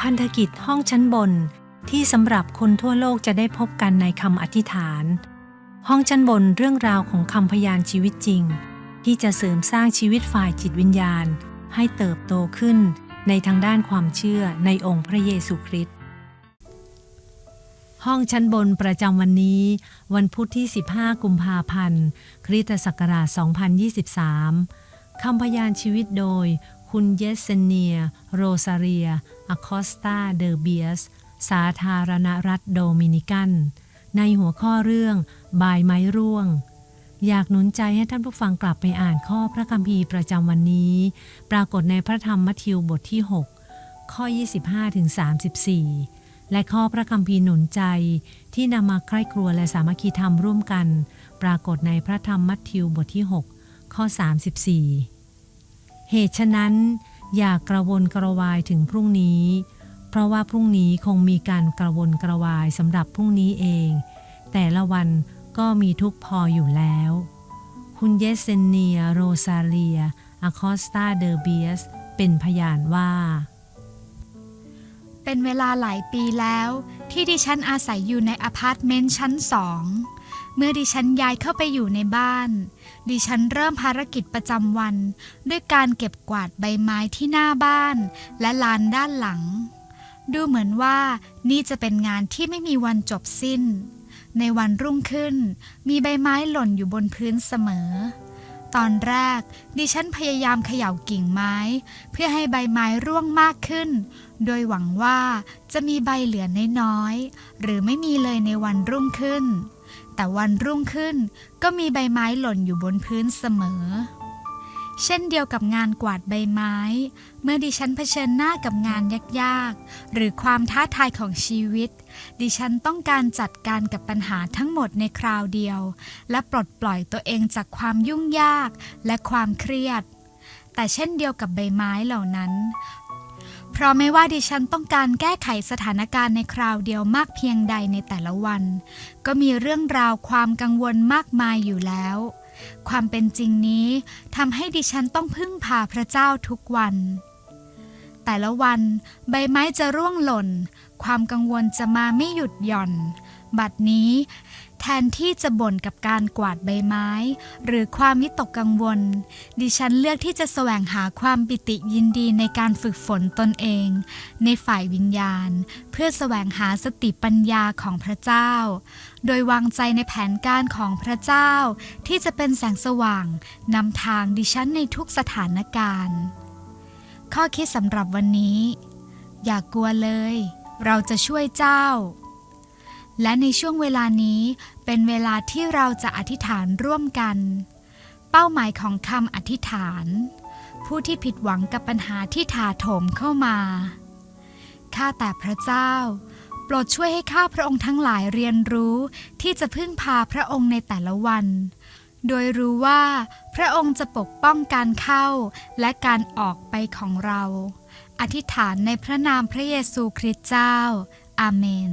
พันธกิจห้องชั้นบนที่สำหรับคนทั่วโลกจะได้พบกันในคำอธิษฐาน ห้องชั้นบนเรื่องราวของคำพยานชีวิตจริง ที่จะเสริมสร้างชีวิตฝ่ายจิตวิญญาณ ให้เติบโตขึ้นในทางด้านความเชื่อในองค์พระเยซูคริสต์ห้องชั้นบนประจำวันนี้ วันพุธที่ 15 กุมภาพันธ์ คริสตศักราช 2023 คำพยานชีวิตโดย คุณเยสเซเนีย โรซาเรียอคอสตาเดอเบียส สาธารณรัฐโดมินิกัน ในหัวข้อเรื่องบายไม้ร่วง อยากหนุนใจให้ท่านผู้ฟังกลับไปอ่านข้อพระคัมภีร์ประจำวันนี้ ปรากฏในพระธรรมมัทธิวบทที่ 6 ข้อ 25-34 และข้อพระคัมภีร์หนุนใจที่นำมาใคร่ครัวและสามัคคีธรรมร่วมกัน ปรากฏในพระธรรมมัทธิวบทที่ 6 ข้อ 34 เหตุฉะนั้น อย่ากระวนกระวายถึงพรุ่งนี้ เพราะว่าพรุ่งนี้คงมีการกระวนกระวายสำหรับพรุ่งนี้เอง แต่ละวันก็มีทุกพออยู่แล้ว คุณเยสเซเนีย โรซาเลียอคอสตาเดอเบียส เป็นพยานว่า เป็นเวลาหลายปีแล้วที่ดิฉันอาศัยอยู่ในอพาร์ตเมนต์ชั้นสอง เมื่อดิฉันย้ายเข้าไปอยู่ในบ้าน ดิฉันเริ่มภารกิจประจำวัน ด้วยการเก็บกวาดใบไม้ที่หน้าบ้าน และลานด้านหลัง ดูเหมือนว่านี่จะเป็นงานที่ไม่มีวันจบสิ้น ในวันรุ่งขึ้น มีใบไม้หล่นอยู่บนพื้นเสมอ ตอนแรก ดิฉันพยายามเขย่ากิ่งไม้ เพื่อให้ใบไม้ร่วงมากขึ้น โดยหวังว่าจะมีใบเหลือน้อยๆหรือไม่มีเลยในวันรุ่งขึ้น แต่วันรุ่งขึ้นก็มีใบไม้หล่นอยู่บนพื้นเสมอ เช่นเดียวกับงานกวาดใบไม้ เมื่อดิฉันเผชิญหน้ากับงานยากๆ หรือความท้าทายของชีวิต ดิฉันต้องการจัดการกับปัญหาทั้งหมดในคราวเดียว และปลดปล่อยตัวเองจากความยุ่งยากและความเครียดแต่เช่นเดียวกับใบไม้เหล่านั้น เพราะไม่ว่าดิฉันต้องการแก้ไขสถานการณ์ในคราวเดียวมากเพียงใดในแต่ละวัน ก็มีเรื่องราวความกังวลมากมายอยู่แล้ว ความเป็นจริงนี้ทำให้ดิฉันต้องพึ่งพาพระเจ้าทุกวัน แต่ละวันใบไม้จะร่วงหล่น ความกังวลจะมาไม่หยุดหย่อน บัดนี้ แทนที่จะบ่นกับการกวาดใบไม้ หรือความวิตกกังวล ดิฉันเลือกที่จะแสวงหาความปิติยินดีในการฝึกฝนตนเอง ในฝ่ายวิญญาณ เพื่อแสวงหาสติปัญญาของพระเจ้า โดยวางใจในแผนการของพระเจ้า ที่จะเป็นแสงสว่างนำทางดิฉันในทุกสถานการณ์ ข้อคิดสำหรับวันนี้ อย่ากกลัวเลย เราจะช่วยเจ้า และในช่วงเวลานี้เป็นเวลาที่เราจะอธิษฐานร่วมกัน เป้าหมายของคำอธิษฐาน ผู้ที่ผิดหวังกับปัญหาที่ถาโถมเข้ามาข้าแต่พระเจ้า โปรดช่วยให้ข้าพระองค์ทั้งหลายเรียนรู้ที่จะพึ่งพาพระองค์ในแต่ละวัน โดยรู้ว่าพระองค์จะปกป้องการเข้าและการออกไปของเรา อธิษฐานในพระนามพระเยซูคริสต์เจ้า อาเมน